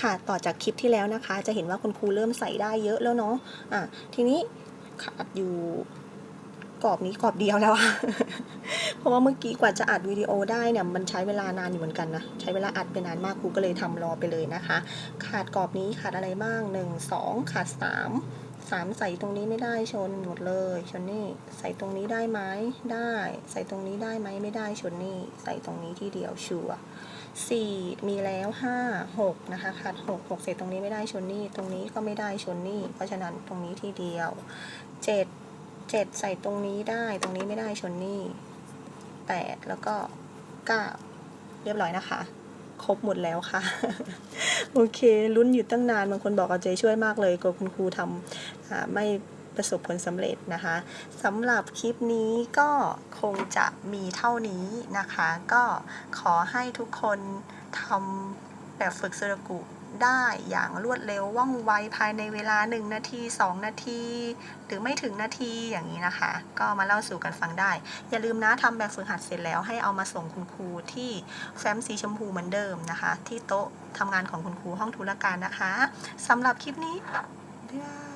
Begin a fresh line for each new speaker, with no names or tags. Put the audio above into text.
ค่ะต่อจากคลิปที่แล้วนะคะ จะเห็นว่าคุณครูเริ่มใส่ได้เยอะแล้วเนาะอะทีนี้ขาดอยู่กรอบนี้กรอบเดียวแล้วอะเพราะว่าเมื่อกี้กว่าจะอัดวิดีโอได้เนี่ยมันใช้เวลานานอยู่เหมือนกันนะ ใช้เวลาอัดไปนานมากครูก็เลยทำรอไปเลยนะคะ ขาดกรอบนี้ขาดอะไรบ้างหนึ่งสองขาดสาม สามใส่ตรงนี้ไม่ได้ชนหมดเลย ชนนี่ใส่ตรงนี้ได้ไหมได้ ใส่ตรงนี้ได้ไหมไม่ได้ชนนี่ใส่ตรงนี้ที่เดียวชัวสี่มีแล้วห้าหกนะคะขาดหกหกเสร็จตรงนี้ไม่ได้ชนนี่ตรงนี้ก็ไม่ได้ชนนี่เพราะฉะนั้นตรงนี้ที่เดียวเจ็ดเจ็ดใส่ตรงนี้ได้ตรงนี้ไม่ได้ชนนี่แปดแล้วก็เก้าเรียบร้อยนะคะ ครบหมดแล้วค่ะ โอเค ลุ้นอยู่ตั้งนาน บางคนบอกเอาใจช่วยมากเลยกลัวคุณครูทำไม่ประสบผลสำเร็จนะคะสำหรับคลิปนี้ก็คงจะมีเท่านี้นะคะ ก็ขอให้ทุกคนทำ แบบฝึกสระกุได้อย่างรวดเร็วว่องไวภายในเวลา 1 นาที 2 นาที หรือไม่ถึงนาทีอย่างนี้นะคะ ก็มาเล่าสู่กันฟังได้ อย่าลืมนะทำแบบฝึกหัดเสร็จแล้วให้เอามาส่งคุณครูที่แฟ้มสีชมพูเหมือนเดิมนะคะ ที่โต๊ะทำงานของคุณครูห้องธุรการนะคะสำหรับคลิปนี้บ๊ายบาย